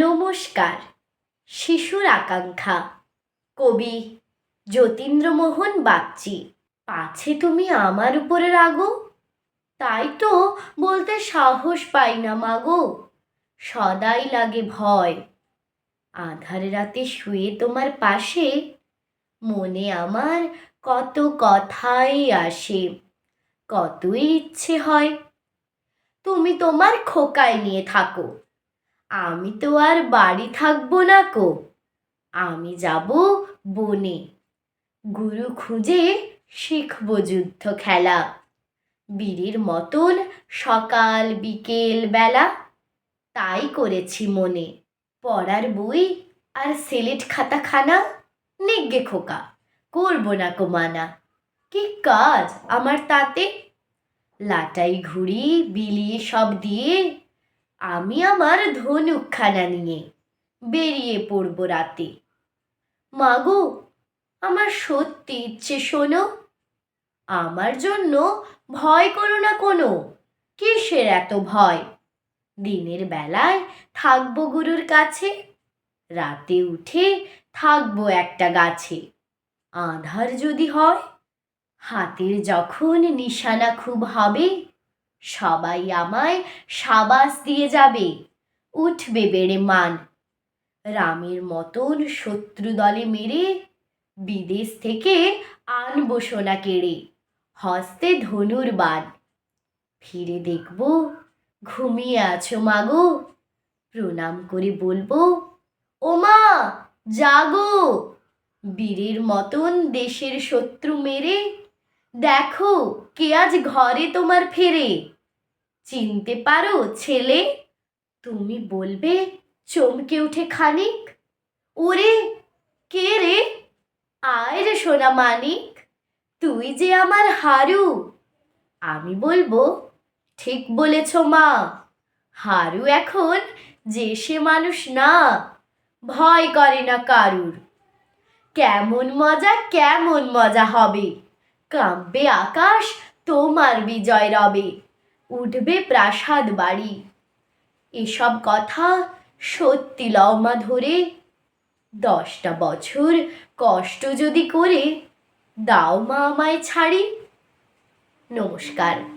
নমস্কার, শিশুর আকাঙ্ক্ষা। কবি যতীন্দ্রমোহন বাগচি, পাছে তুমি আমার উপরে রাগো? তাই তো বলতে সাহস পাই না মাগো, সদাই লাগে ভয়। আধার রাতে শুয়ে তোমার পাশে, মনে আমার কত কথাই আসে কতই ইচ্ছে হয়। তুমি তোমার খোকায় নিয়ে থাকো আমি তো আর বাড়ি থাকব না কো। আমি যাব বনে। গুরু খুঁজে শিখব যুদ্ধ খেলা। বীরের মতন সকাল, বিকেল, বেলা, তাই করেছি মনে। পড়ার বই আর সেলেট খাতাখানা নিগ্গে খোকা। করব না কো মানা। কি কাজ আমার তাতে? লাটাই ঘুড়ি, বিলিয়ে সব দিয়ে আমি আমার ধনুকখানা নিয়ে বেরিয়ে পড়ব রাতে। মাগো, আমার সত্যি ইচ্ছে শোনো। আমার জন্য ভয় করো না কোনো। কিসের এত ভয়? দিনের বেলায় থাকব গুরুর কাছে, রাতে উঠে থাকব একটা গাছে। আধার যদি হয়, হাতের যখন নিশানা খুব হবে সবাই আমায় সাবাস দিয়ে যাবে। উঠবে বেড়ে মান। রামের মতন শত্রু দলে মেরে বিদেশ থেকে আনব সোনা কেড়ে, হস্তে ধনুর বান ফিরে দেখব, ঘুমিয়ে আছো মাগো। প্রণাম করে বলব ও মা জাগো। বীরের মতন দেশের শত্রু মেরে, দেখো কে আজ ঘরে তোমার ফেরে। চিনতে পারো, ছেলে? তুমি বলবে, চমকে উঠে খানিক। ওরে, কে রে? আয় রে সোনা মানিক, তুই যে আমার হারু। আমি বলব, ঠিক বলেছ মা। হারু এখন যে সে মানুষ না, ভয় করে না কারুর। কেমন মজা কেমন মজা হবে। কাঁপবে আকাশ, তোমার বিজয় রবে। উঠবে প্রাসাদ বাড়ি। এসব কথা সত্যি লওমা ধরে দশটা বছর কষ্ট যদি করে, দাও মা আমায় ছাড়ি। নমস্কার।